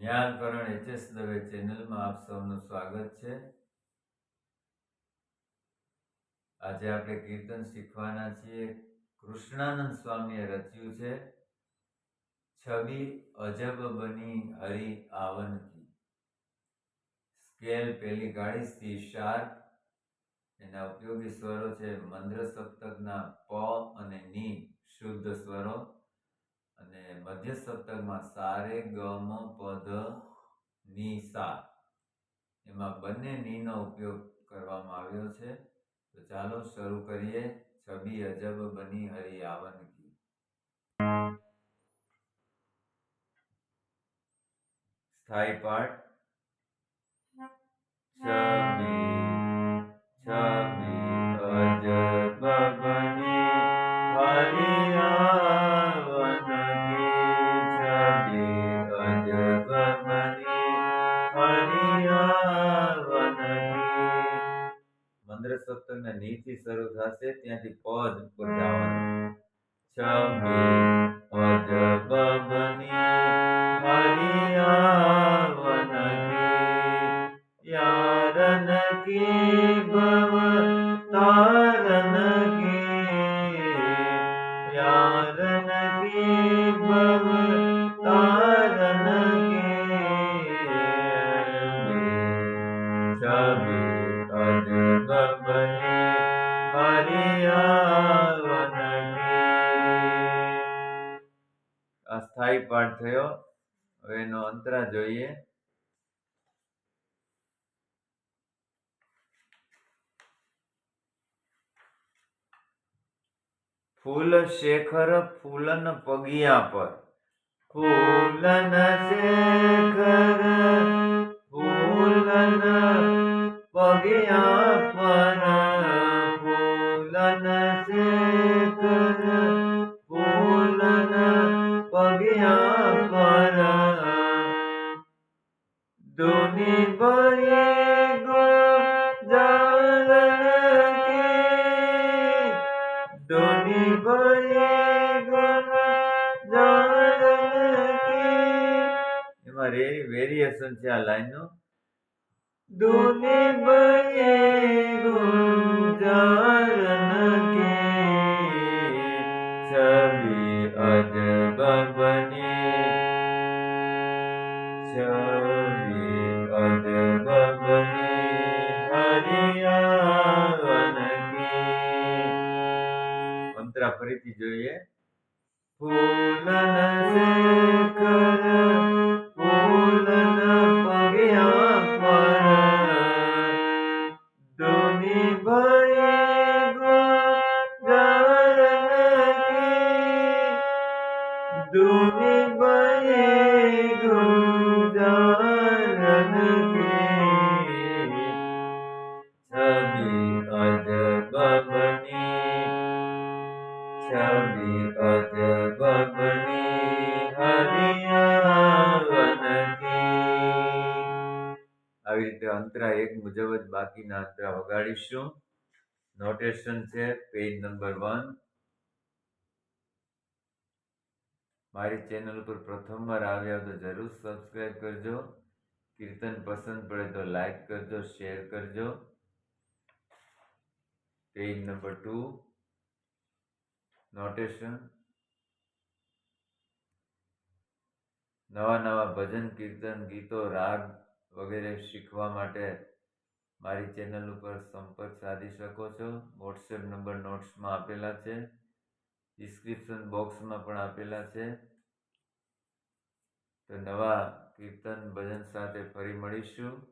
જ્ઞાનકરણ HS Dave ચેનલમાં આપ સૌનું સ્વાગત છે. આજે આપણે કીર્તન શીખવાના છીએ. કૃષ્ણાનંદ સ્વામીએ રચ્યું છે, છબી અજબ બની હરી આવન સ્કેલ પેલી ગાડી શાર્પ. એના ઉપયોગી સ્વરો છે મંદ્ર સપ્તકના પ અને ની શુદ્ધ સ્વરો. અને મધ્ય સપ્તકમાં સારે ગમ પદની, સા. એમાં બંને નીનો ઉપયોગ કરવામાં આવ્યો છે. તો ચાલો શરૂ કરીએ. છબી અજબ બની હરી આવન કી. સ્થાયી પાઠ. છબી છબી અજબ બની હરી હરી આવન કી મંદ્ર નીચી શરૂ થશે ત્યાંથી પદ ઉપર જવાનું. યારન કે ભવ પાઠ થયો. હવે એનો અંતરા જોઈએ. ફૂલ શેખર ફૂલન પગિયા પર. ફૂલન શેખર ફૂલન પગિયા પર. ફૂલન શેખર દુની બરી ગુજારન કી દુની બરી ગુજારન કી એમાં વેરિએશન છે આ લાઈનનું દુની બરી ગુજારન કી છબી અજબ બની અંતરા ફરીથી જોઈએ. ફૂલન આવી રીતે અંતરા એક મુજબ જ બાકીના અંતરા વગાડીશું. નોટેશન છે પેજ નંબર વન મારી ચેનલ ઉપર પ્રથમવાર આવ્યા તો જરૂર સબસ્ક્રાઈબ કરજો. કીર્તન પસંદ પડે તો લાઈક કરજો શેર કરજો. પેજ નંબર ટુ નોટેશન નવા નવા ભજન, કીર્તન, ગીતો, રાગ વગેરે શીખવા માટે મારી ચેનલ ઉપર સંપર્ક સાધી શકો છો. વોટ્સએપ નંબર નોટ્સમાં આપેલા છે. ડિસ્ક્રિપ્શન બોક્સમાં પણ આપેલા છે. તો નવા કીર્તન, ભજન સાથે ફરી મળીશું.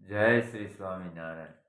જય શ્રી સ્વામિનારાયણ.